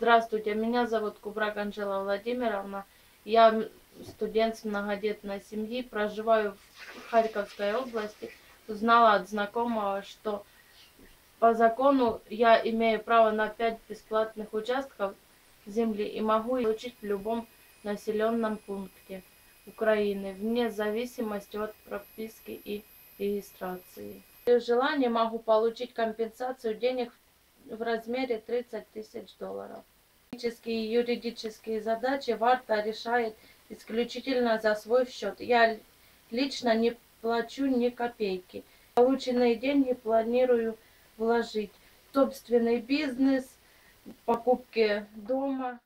Здравствуйте, меня зовут Кубрак Анжела Владимировна. Я студент с многодетной семьи, проживаю в Харьковской области. Узнала от знакомого, что по закону я имею право на 5 бесплатных участков земли и могу их получить в любом населенном пункте Украины, вне зависимости от прописки и регистрации. При желании могу получить компенсацию денег в размере 30 тысяч долларов. Технические и юридические задачи Варта решает исключительно за свой счет. Я лично не плачу ни копейки. Полученные деньги планирую вложить в собственный бизнес, покупки дома.